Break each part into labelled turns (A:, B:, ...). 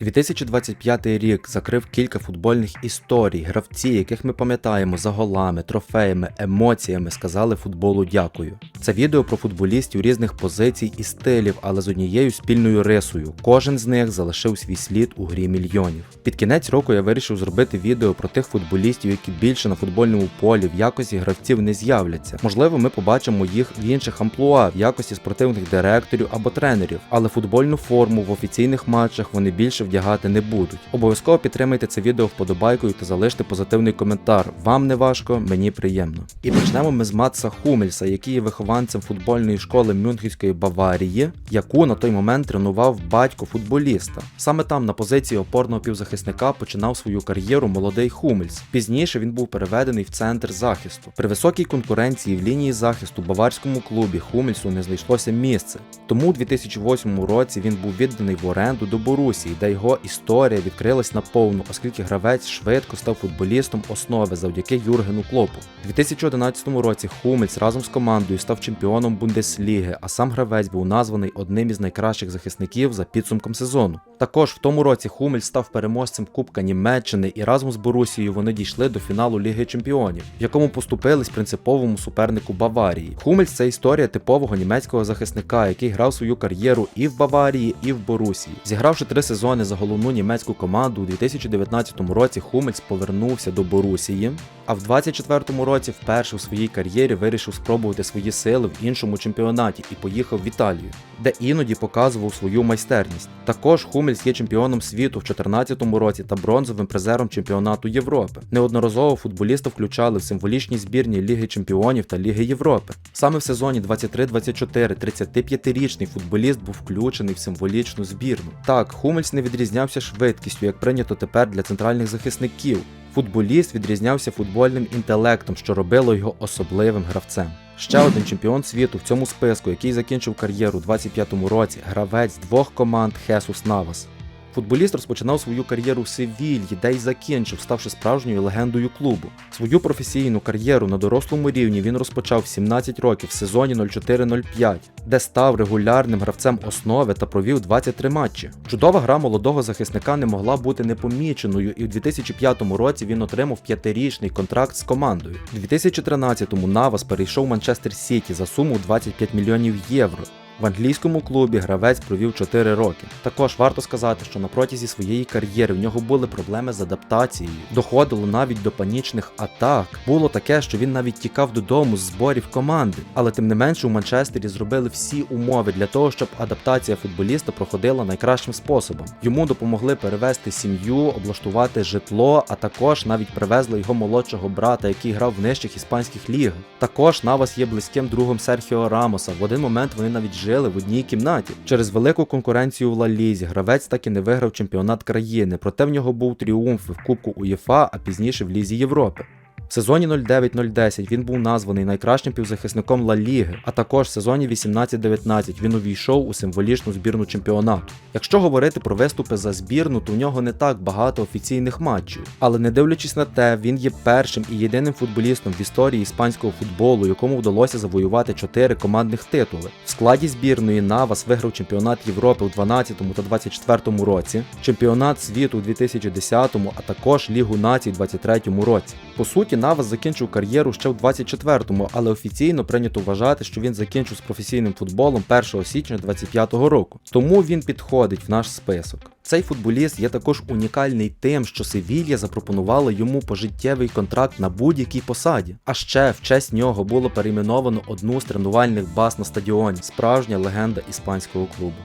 A: 2025 рік закрив кілька футбольних історій. Гравці, яких ми пам'ятаємо за голами, трофеями, емоціями, сказали футболу дякую. Це відео про футболістів різних позицій і стилів, але з однією спільною рисою. Кожен з них залишив свій слід у грі мільйонів. Під кінець року я вирішив зробити відео про тих футболістів, які більше на футбольному полі в якості гравців не з'являться. Можливо, ми побачимо їх в інших амплуа в якості спортивних директорів або тренерів, але футбольну форму в офіційних матчах вони більше вдягати не будуть. Обов'язково підтримайте це відео вподобайкою та залиште позитивний коментар. Вам не важко, мені приємно. І почнемо ми з Матса Хумельса, який є вихованцем футбольної школи Мюнхенської Баварії, яку на той момент тренував батько футболіста. Саме там на позиції опорного півзахисника починав свою кар'єру молодий Хумельс. Пізніше він був переведений в центр захисту. При високій конкуренції в лінії захисту баварському клубі Хумельсу не знайшлося місце. Тому у 2008 році він був відданий в оренду до Борусії, де його історія відкрилась наповну, оскільки гравець швидко став футболістом основи завдяки Юргену Клопу. У 2011 році Хумельс разом з командою став чемпіоном Бундесліги, а сам гравець був названий одним із найкращих захисників за підсумком сезону. Також в тому році Хумельс став переможцем Кубка Німеччини і разом з Борусією вони дійшли до фіналу Ліги Чемпіонів, в якому поступились принциповому супернику Баварії. Хумельс це історія типового німецького захисника, який грав свою кар'єру і в Баварії, і в Борусії. Зігравши три сезони за головну німецьку команду, у 2019 році Хумельс повернувся до Борусії, а в 2024 році вперше у своїй кар'єрі вирішив спробувати свої сили в іншому чемпіонаті і поїхав в Італію, де іноді показував свою майстерність. Також Хумельс є чемпіоном світу в 2014 році та бронзовим призером чемпіонату Європи. Неодноразово футболіста включали в символічні збірні Ліги Чемпіонів та Ліги Європи. Саме в сезоні 23-24 35-річний футболіст був включений в символічну збірну. Так, Хумельс не відрізнявся швидкістю, як прийнято тепер для центральних захисників. Футболіст відрізнявся футбольним інтелектом, що робило його особливим гравцем. Ще один чемпіон світу в цьому списку, який закінчив кар'єру у 25-му році, гравець двох команд Хесус Навас. Футболіст розпочинав свою кар'єру в Севільї, де й закінчив, ставши справжньою легендою клубу. Свою професійну кар'єру на дорослому рівні він розпочав в 17 років в сезоні 04-05, де став регулярним гравцем основи та провів 23 матчі. Чудова гра молодого захисника не могла бути непоміченою, і у 2005 році він отримав п'ятирічний контракт з командою. У 2013-му Навас перейшов в Манчестер Сіті за суму 25 мільйонів євро. В англійському клубі гравець провів 4 роки. Також варто сказати, що на протязі своєї кар'єри в нього були проблеми з адаптацією, доходило навіть до панічних атак. Було таке, що він навіть тікав додому з зборів команди, але тим не менше у Манчестері зробили всі умови для того, щоб адаптація футболіста проходила найкращим способом. Йому допомогли перевести сім'ю, облаштувати житло, а також навіть привезли його молодшого брата, який грав в нижчих іспанських лігах. Також Навас є близьким другом Серхіо Рамоса. В один момент вони навіть жили в одній кімнаті. Через велику конкуренцію в Ла Лізі гравець так і не виграв чемпіонат країни, проте в нього був тріумф в Кубку УЄФА, а пізніше в Лізі Європи. В сезоні 09-010 він був названий найкращим півзахисником Ла Ліги, а також в сезоні 18-19 він увійшов у символічну збірну чемпіонату. Якщо говорити про виступи за збірну, то в нього не так багато офіційних матчів. Але не дивлячись на те, він є першим і єдиним футболістом в історії іспанського футболу, якому вдалося завоювати 4 командних титули. В складі збірної Навас виграв чемпіонат Європи у 12 та 24 році, чемпіонат світу у 2010, а також Лігу націй у 23 році. По суті, Навас закінчив кар'єру ще в 24-му, але офіційно прийнято вважати, що він закінчив з професійним футболом 1 січня 25-го року. Тому він підходить в наш список. Цей футболіст є також унікальний тим, що Севілья запропонувала йому пожиттєвий контракт на будь-якій посаді. А ще в честь нього було перейменовано одну з тренувальних баз на стадіоні, справжня легенда іспанського клубу.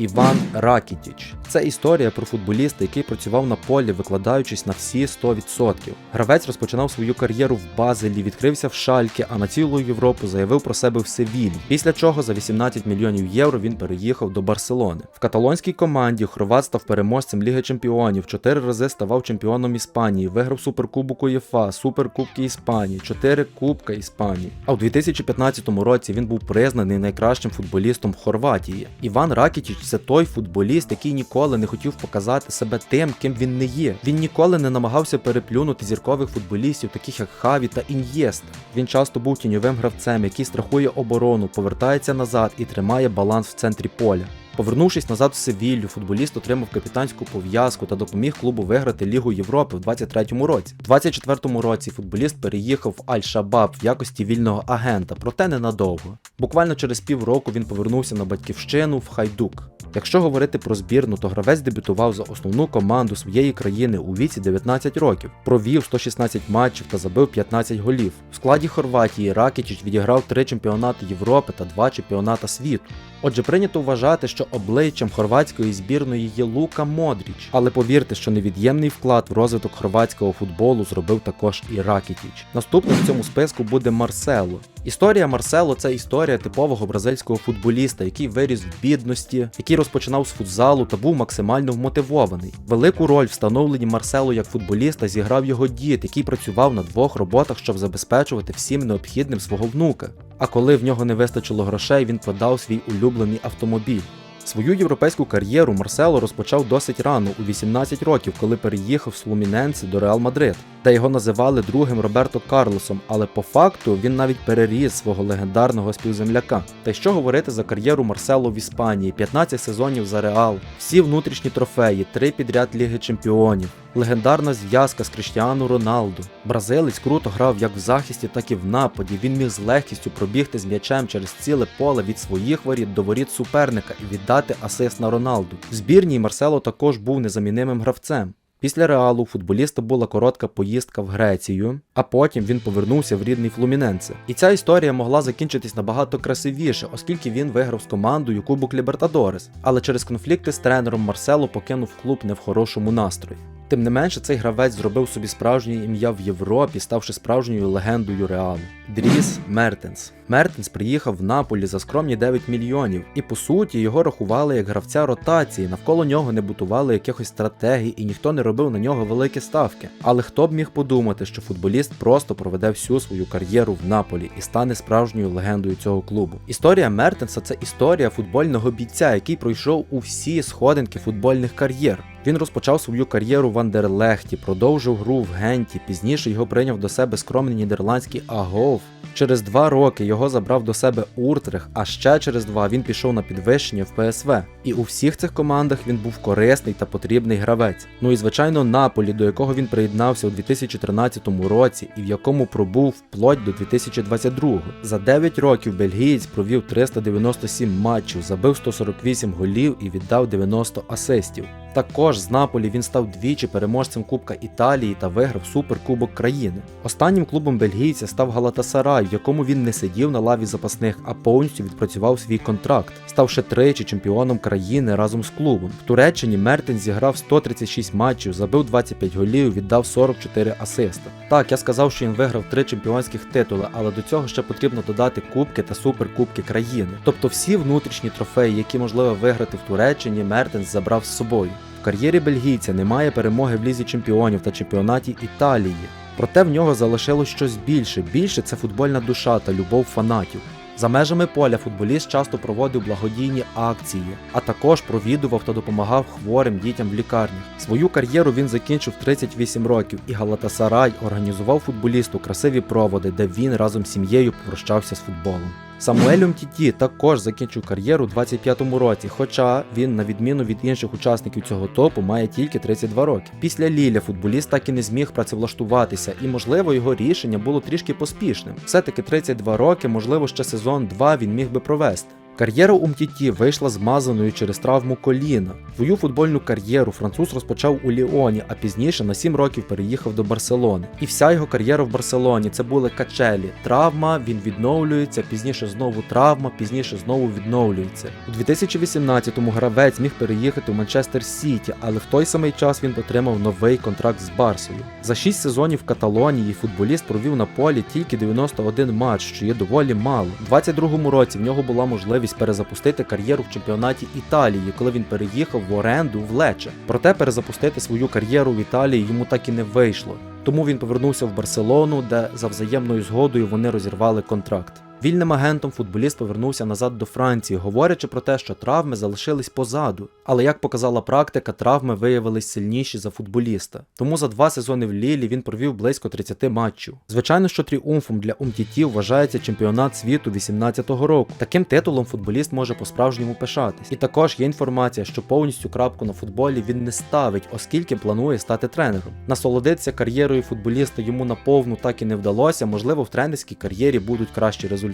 A: Іван Ракітіч. Це історія про футболіста, який працював на полі, викладаючись на всі 100%. Гравець розпочинав свою кар'єру в Базелі, відкрився в Шальке, а на цілу Європу заявив про себе в Севілі. Після чого за 18 мільйонів євро він переїхав до Барселони. В каталонській команді Хорват став переможцем Ліги Чемпіонів, чотири рази ставав чемпіоном Іспанії, виграв Суперкубок УЄФА, Суперкубки Іспанії, чотири Кубка Іспанії. А у 2015 році він був признаний найкращим футболістом Хорватії. Іван Ракітіч це той футболіст, який ніколи не хотів показати себе тим, ким він не є. Він ніколи не намагався переплюнути зіркових футболістів, таких як Хаві та Ін'єста. Він часто був тіньовим гравцем, який страхує оборону, повертається назад і тримає баланс в центрі поля. Повернувшись назад в Севілью, футболіст отримав капітанську пов'язку та допоміг клубу виграти Лігу Європи в 23-му році. У 24-му році футболіст переїхав в Аль-Шабаб в якості вільного агента, проте ненадовго. Буквально через півроку він повернувся на батьківщину в Хайдук. Якщо говорити про збірну, то гравець дебютував за основну команду своєї країни у віці 19 років, провів 116 матчів та забив 15 голів. В складі Хорватії Ракічич відіграв три чемпіонати Європи та два чемпіоната світу. Отже, прийнято вважати, що обличчям хорватської збірної є Лука Модріч, але повірте, що невід'ємний вклад в розвиток хорватського футболу зробив також і Ракітіч. Наступним в цьому списку буде Марсело. Історія Марсело це історія типового бразильського футболіста, який виріс в бідності, який розпочинав з футзалу та був максимально вмотивований. Велику роль встановленні Марселу як футболіста зіграв його дід, який працював на двох роботах, щоб забезпечувати всім необхідним свого внука. А коли в нього не вистачило грошей, він продав свій улюблений автомобіль. Свою європейську кар'єру Марсело розпочав досить рано, у 18 років, коли переїхав з Флуміненси до Реал Мадрид, де його називали другим Роберто Карлосом, але по факту він навіть переріс свого легендарного співземляка. Та й що говорити за кар'єру Марсело в Іспанії, 15 сезонів за Реал, всі внутрішні трофеї, три підряд Ліги Чемпіонів. Легендарна зв'язка з Кріштіану Роналду. Бразилець круто грав як в захисті, так і в нападі. Він міг з легкістю пробігти з м'ячем через ціле поле від своїх воріт до воріт суперника і віддати асист на Роналду. В збірній Марсело також був незамінимим гравцем. Після реалу футболіста була коротка поїздка в Грецію, а потім він повернувся в рідний Флуміненце. І ця історія могла закінчитись набагато красивіше, оскільки він виграв з командою Кубок Лібертадорес. Але через конфлікти з тренером Марсело покинув клуб не в хорошому настрої. Тим не менше, цей гравець зробив собі справжнє ім'я в Європі, ставши справжньою легендою Реалу. Дріс Мертенс. Мертенс приїхав в Наполі за скромні 9 мільйонів, і по суті його рахували як гравця ротації, навколо нього не бутували якихось стратегій і ніхто не робив на нього великі ставки. Але хто б міг подумати, що футболіст просто проведе всю свою кар'єру в Наполі і стане справжньою легендою цього клубу. Історія Мертенса це історія футбольного бійця, який пройшов у всі сходинки футбольних кар'єр. Він розпочав свою кар'єру в Андерлехті, продовжив гру в Генті. Пізніше його прийняв до себе скромний нідерландський Агов. Через два роки його забрав до себе Уртрих, а ще через два він пішов на підвищення в ПСВ. І у всіх цих командах він був корисний та потрібний гравець. Ну і звичайно, Наполі, до якого він приєднався у 2013 році і в якому пробув вплоть до 2022. За 9 років бельгієць провів 397 матчів, забив 148 голів і віддав 90 асистів. Також з Наполі він став двічі переможцем Кубка Італії та виграв Суперкубок країни. Останнім клубом бельгійця став Галатасарай, в якому він не сидів на лаві запасних, а повністю відпрацював свій контракт, ставши тричі чемпіоном країни разом з клубом. В Туреччині Мертен зіграв 136 матчів, забив 25 голів, віддав 44 асиста. Так, я сказав, що він виграв три чемпіонських титули, але до цього ще потрібно додати кубки та суперкубки країни. Тобто всі внутрішні трофеї, які можливо виграти в Туреччині, Мертенс забрав з собою. Кар'єрі бельгійця немає перемоги в лізі чемпіонів та чемпіонаті Італії. Проте в нього залишилось щось більше. Більше це футбольна душа та любов фанатів. За межами поля футболіст часто проводив благодійні акції, а також провідував та допомагав хворим дітям в лікарнях. Свою кар'єру він закінчив 38 років, і Галатасарай організував футболісту красиві проводи, де він разом з сім'єю попрощався з футболом. Самуель Умтіті також закінчив кар'єру у 25-му році, хоча він, на відміну від інших учасників цього топу, має тільки 32 роки. Після Ліля футболіст так і не зміг працевлаштуватися, і можливо його рішення було трішки поспішним. Все-таки 32 роки, можливо, ще сезон 2 він міг би провести. Кар'єра Умтіті вийшла змазаною через травму коліна. Свою футбольну кар'єру француз розпочав у Ліоні, а пізніше на 7 років переїхав до Барселони. І вся його кар'єра в Барселоні це були качелі. Травма, він відновлюється, пізніше знову травма, пізніше знову відновлюється. У 2018-му гравець міг переїхати в Манчестер Сіті, але в той самий час він отримав новий контракт з Барсою. За 6 сезонів в Каталонії футболіст провів на полі тільки 91 матч, що є доволі мало. У 22-му році в нього була можливість перезапустити кар'єру в чемпіонаті Італії, коли він переїхав в оренду в Лече. Проте перезапустити свою кар'єру в Італії йому так і не вийшло. Тому він повернувся в Барселону, де за взаємною згодою вони розірвали контракт. Вільним агентом футболіст повернувся назад до Франції, говорячи про те, що травми залишились позаду. Але як показала практика, травми виявились сильніші за футболіста. Тому за два сезони в Лілі він провів близько 30 матчів. Звичайно, що тріумфом для Умтіті вважається чемпіонат світу 18-го року. Таким титулом футболіст може по-справжньому пишатись. І також є інформація, що повністю крапку на футболі він не ставить, оскільки планує стати тренером. Насолодитися кар'єрою футболіста йому на повну так і не вдалося. Можливо, в тренерській кар'єрі будуть кращі результати.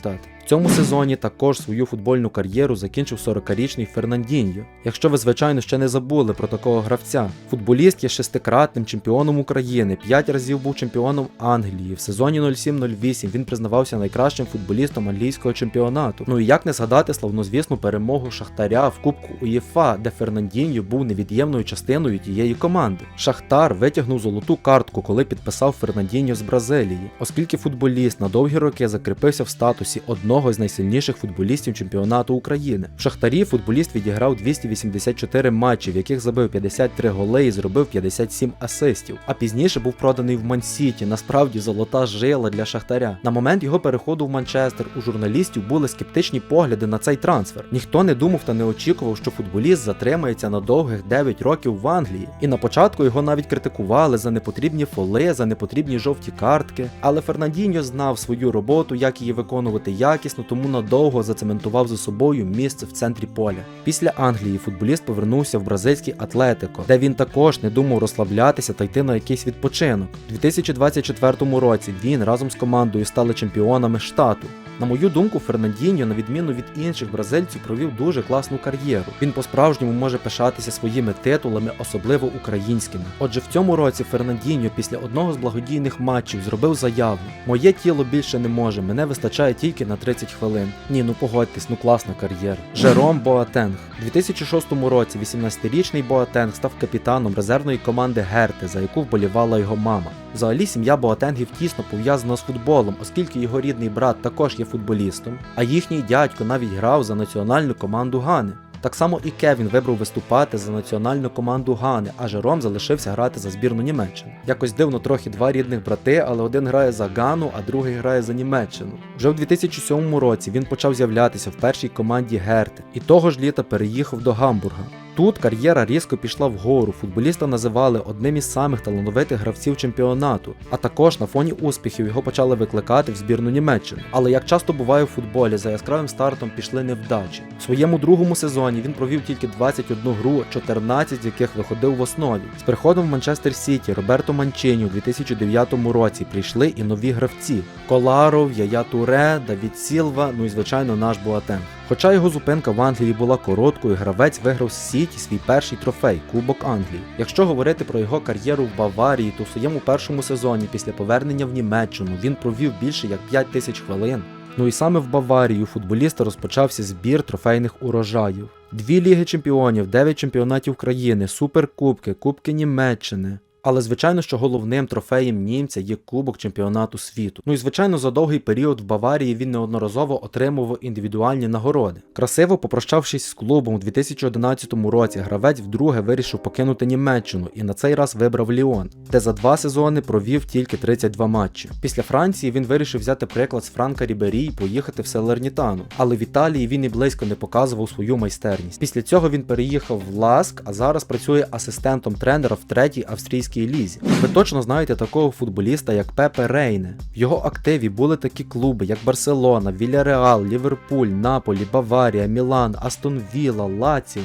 A: В цьому сезоні також свою футбольну кар'єру закінчив 40-річний Фернандіньо. Якщо ви, звичайно, ще не забули про такого гравця, футболіст є шестикратним чемпіоном України, п'ять разів був чемпіоном Англії. В сезоні 07-08 він признавався найкращим футболістом англійського чемпіонату. Ну і як не згадати славнозвісну перемогу Шахтаря в Кубку УЄФА, де Фернандіньо був невід'ємною частиною тієї команди. Шахтар витягнув золоту картку, коли підписав Фернандіньо з Бразилії, оскільки футболіст на довгі роки закріпився в статусі одного з найсильніших футболістів чемпіонату України. В Шахтарі футболіст відіграв 284 матчі, в яких забив 53 голи і зробив 57 асистів. А пізніше був проданий в Мансіті. Насправді золота жила для Шахтаря. На момент його переходу в Манчестер у журналістів були скептичні погляди на цей трансфер. Ніхто не думав та не очікував, що футболіст затримається на довгих 9 років в Англії. І на початку його навіть критикували за непотрібні фоли, за непотрібні жовті картки. Але Фернандіньо знав свою роботу, як її виконувати якісно, тому надовго зацементував за собою місце в центрі поля. Після Англії футболіст повернувся в бразильський Атлетико, де він також не думав розслаблятися та йти на якийсь відпочинок. У 2024 році він разом з командою стали чемпіонами штату. На мою думку, Фернандіньо, на відміну від інших бразильців, провів дуже класну кар'єру. Він по-справжньому може пишатися своїми титулами, особливо українськими. Отже, в цьому році Фернандіньо після одного з благодійних матчів зробив заяву: Моє тіло більше не може, мене вистачає тільки на 30 хвилин. Ні, ну погодьтесь, ну класна кар'єра. Жером Боатенг. У 2006 році 18-річний Боатенг став капітаном резервної команди Герти, за яку вболівала його мама. Взагалі сім'я Боатенгів тісно пов'язана з футболом, оскільки його рідний брат також є футболістом, а їхній дядько навіть грав за національну команду Гани. Так само і Кевін вибрав виступати за національну команду Гани, а Жером залишився грати за збірну Німеччини. Якось дивно трохи два рідних брати, але один грає за Гану, а другий грає за Німеччину. Вже в 2007 році він почав з'являтися в першій команді Герти і того ж літа переїхав до Гамбурга. Тут кар'єра різко пішла вгору. Футболіста називали одним із самих талановитих гравців чемпіонату, а також на фоні успіхів його почали викликати в збірну Німеччини. Але як часто буває в футболі, за яскравим стартом пішли невдачі. У своєму другому сезоні він провів тільки 21 гру, 14 з яких виходив в основі. З приходом в Манчестер Сіті Роберто Манчині у 2009 році прийшли і нові гравці: Коларов, Яя Туре, Давід Сілва, ну і звичайно наш Буатен. Хоча його зупинка в Англії була короткою, гравець виграв з Сіті свій перший трофей Кубок Англії. Якщо говорити про його кар'єру в Баварії, то в своєму першому сезоні після повернення в Німеччину він провів більше як 5 тисяч хвилин. Ну і саме в Баварії у футболіста розпочався збір трофейних урожаїв. Дві ліги чемпіонів, дев'ять чемпіонатів країни, суперкубки, кубки Німеччини. Але звичайно, що головним трофеєм німця є Кубок чемпіонату світу. Ну і звичайно, за довгий період в Баварії він неодноразово отримував індивідуальні нагороди. Красиво попрощавшись з клубом у 2011 році, гравець вдруге вирішив покинути Німеччину і на цей раз вибрав Ліон, де за два сезони провів тільки 32 матчі. Після Франції він вирішив взяти приклад з Франка Рібері і поїхати в Салернітану. Але в Італії він і близько не показував свою майстерність. Після цього він переїхав в Ласк, а зараз працює асистентом тренера в третій австрійській лізі. Ви точно знаєте такого футболіста, як Пепе Рейне. В його активі були такі клуби, як Барселона, Вільяреал, Ліверпуль, Наполі, Баварія, Мілан, Астон Вілла, Лаціо.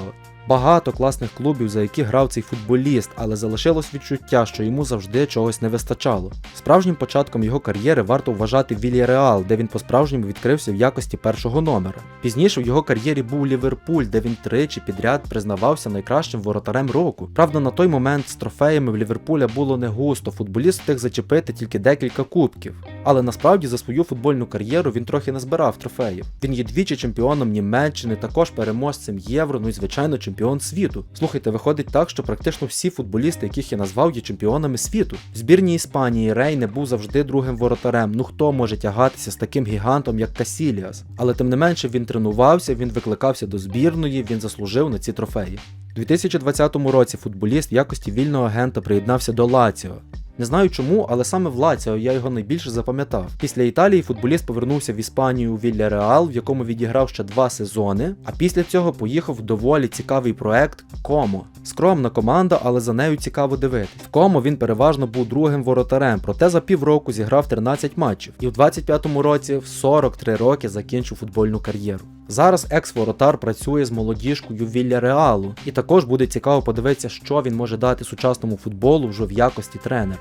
A: Багато класних клубів, за які грав цей футболіст, але залишилось відчуття, що йому завжди чогось не вистачало. Справжнім початком його кар'єри варто вважати Вільяреал, де він по-справжньому відкрився в якості першого номера. Пізніше в його кар'єрі був Ліверпуль, де він тричі підряд признавався найкращим воротарем року. Правда, на той момент з трофеями в Ліверпуля було не густо, футболіст встиг зачепити тільки декілька кубків. Але насправді за свою футбольну кар'єру він трохи не збирав трофеїв. Він є двічі чемпіоном Німеччини, також переможцем Євро, ну і звичайно чемпіон світу. Слухайте, виходить так, що практично всі футболісти, яких я назвав, є чемпіонами світу. В збірній Іспанії Рей не був завжди другим воротарем. Ну хто може тягатися з таким гігантом, як Касіліас? Але тим не менше він тренувався, він викликався до збірної, він заслужив на ці трофеї. У 2020 році футболіст в якості вільного агента приєднався до Лаціо. Не знаю чому, але саме в Лаціо я його найбільше запам'ятав. Після Італії футболіст повернувся в Іспанію у Вільяреал, в якому відіграв ще два сезони. А після цього поїхав в доволі цікавий проект Комо. Скромна команда, але за нею цікаво дивитись. В Комо він переважно був другим воротарем, проте за півроку зіграв 13 матчів і в 25-му році в 43 роки закінчив футбольну кар'єру. Зараз екс-воротар працює з молодіжкою Вільяреалу, і також буде цікаво подивитися, що він може дати сучасному футболу вже в якості тренера.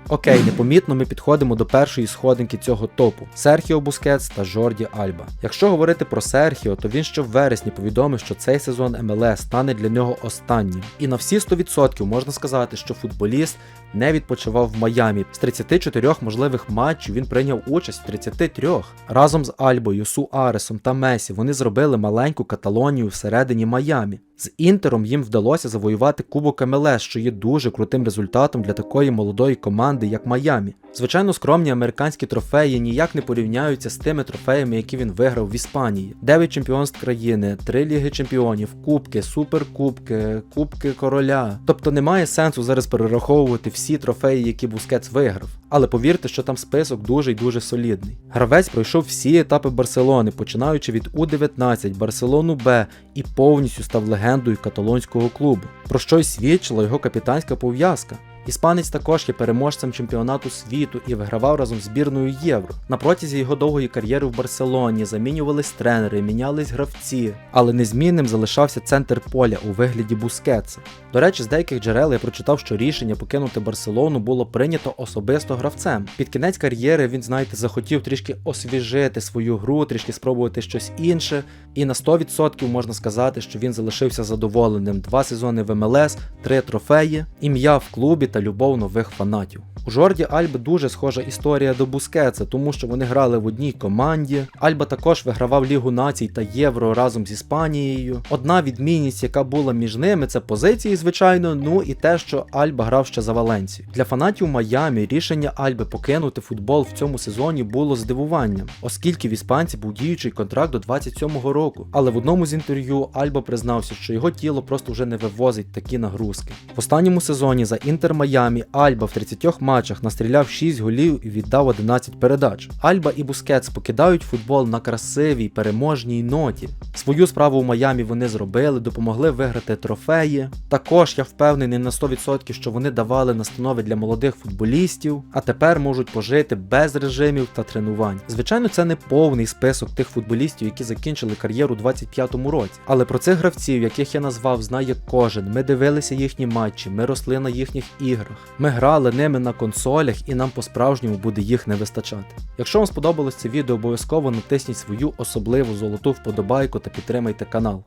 A: Окей, непомітно ми підходимо до першої сходинки цього топу Серхіо Бускетс та Жорді Альба. Якщо говорити про Серхіо, то він ще в вересні повідомив, що цей сезон МЛС стане для нього останнім. І на всі 100% можна сказати, що футболіст не відпочивав в Майамі. З 34 можливих матчів він прийняв участь в 33. Разом з Альбою, Суаресом та Месі вони зробили маленьку Каталонію всередині Майамі. З Інтером їм вдалося завоювати Кубок МЛС, що є дуже крутим результатом для такої молодої команди, як Майамі. Звичайно, скромні американські трофеї ніяк не порівняються з тими трофеями, які він виграв в Іспанії: 9 чемпіонств країни, 3 ліги чемпіонів, кубки, суперкубки, кубки короля. Тобто немає сенсу зараз перераховувати всі трофеї, які Бускетс виграв. Але повірте, що там список дуже й дуже солідний. Гравець пройшов всі етапи Барселони, починаючи від У-19, Барселону Б і повністю став легендою каталонського клубу, про що й свідчила його капітанська пов'язка. Іспанець також є переможцем чемпіонату світу і вигравав разом збірною Євро. На протязі його довгої кар'єри в Барселоні замінювались тренери, мінялись гравці, але незмінним залишався центр поля у вигляді Бускетса. До речі, з деяких джерел я прочитав, що рішення покинути Барселону було прийнято особисто гравцем. Під кінець кар'єри він, знаєте, захотів трішки освіжити свою гру, трішки спробувати щось інше. І на 100% можна сказати, що він залишився задоволеним. Два сезони в МЛС, три трофеї, ім'я в клубі та любов нових фанатів. У Жорді Альби дуже схожа історія до Бускетса, тому що вони грали в одній команді. Альба також вигравав Лігу націй та Євро разом з Іспанією. Одна відмінність, яка була між ними, це позиції, звичайно, ну і те, що Альба грав ще за Валенцію. Для фанатів Майамі рішення Альби покинути футбол в цьому сезоні було здивуванням, оскільки в іспанці був діючий контракт до 27-го року. Але в одному з інтерв'ю Альба признався, що його тіло просто вже не вивозить такі нагрузки. В останньому сезоні за Інтер Майамі Альба в 30 матчах настріляв 6 голів і віддав 11 передач. Альба і Бускетс покидають футбол на красивій переможній ноті. Свою справу у Майамі вони зробили, допомогли виграти трофеї. Також я впевнений на 100%, що вони давали настанови для молодих футболістів, а тепер можуть пожити без режимів та тренувань. Звичайно, це не повний список тих футболістів, які закінчили кар'єру у 25-му році. Але про цих гравців, яких я назвав, знає кожен. Ми дивилися їхні матчі, ми росли на їхніх іграх. Ми грали ними на консолях і нам по-справжньому буде їх не вистачати. Якщо вам сподобалось це відео, обов'язково натисніть свою особливу золоту вподобайку та підтримайте канал.